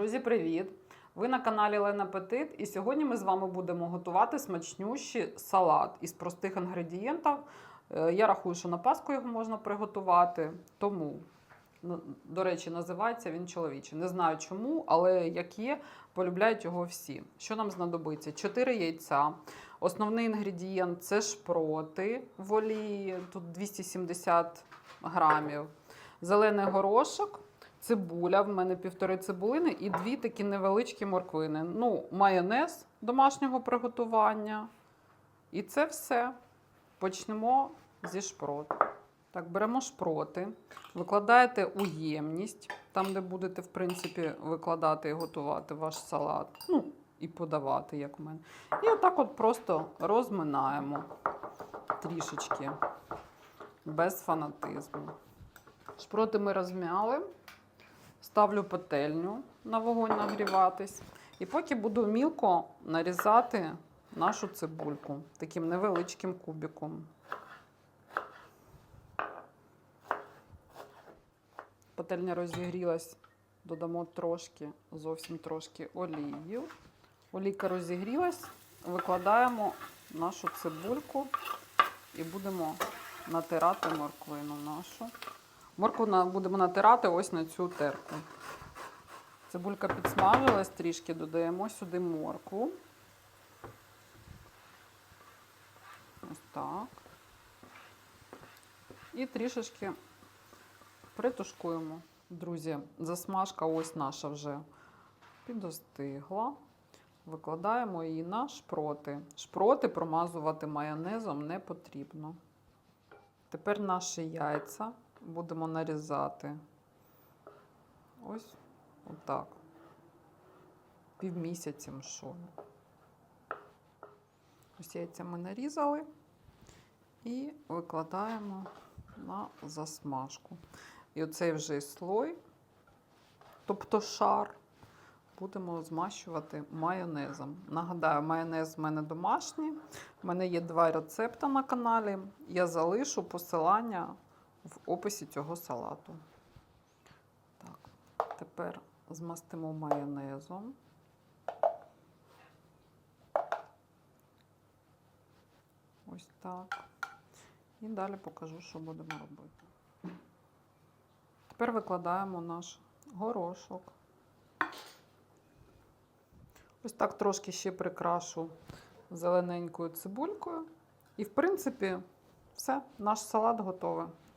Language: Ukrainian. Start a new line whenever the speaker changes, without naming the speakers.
Друзі, привіт! Ви на каналі Лена Петит, і сьогодні ми з вами будемо готувати смачнющий салат із простих інгредієнтів. Е, Я рахую, що на Пасху його можна приготувати. Тому, до речі, називається він чоловічий. Не знаю чому, але як є, полюбляють його всі. Що нам знадобиться? 4 яйця. Основний інгредієнт це шпроти в олії, тут 270 грамів. Зелений горошок, цибуля, в мене півтори цибулини і дві такі невеличкі морквини. Ну, майонез домашнього приготування. І це все. Почнемо зі шпрот. Так, беремо шпроти, викладаєте у ємність, там, де будете, в принципі, викладати і готувати ваш салат. Ну, і подавати, як в мене. І отак от просто розминаємо трішечки, без фанатизму. Шпроти ми розм'яли. Ставлю пательню на вогонь нагріватись. І поки буду мілко нарізати нашу цибульку таким невеличким кубиком. Пательня розігрілась, додамо трошки, зовсім трошки олії. Олійка розігрілась, викладаємо нашу цибульку і будемо натирати морквину нашу. Моркву на- будемо натирати ось на цю терку. Цибулька підсмажилась трішки, додаємо сюди моркву. Ось так. І трішечки притушкуємо. Друзі, засмажка ось наша вже підостигла. Викладаємо її на шпроти. Шпроти промазувати майонезом не потрібно. Тепер наші яйця будемо нарізати. Ось отак. Півмісяцем що. Ось яйця ми нарізали і викладаємо на засмажку. І оцей вже слой, тобто шар, будемо змащувати майонезом. Нагадаю, майонез в мене домашній. У мене є два рецепти на каналі. Я залишу посилання в описі цього салату. Так, тепер змастимо майонезом. Ось так. І далі покажу, що будемо робити. Тепер викладаємо наш горошок. Ось так трошки ще прикрашу зелененькою цибулькою. І, в принципі, все, наш салат готовий.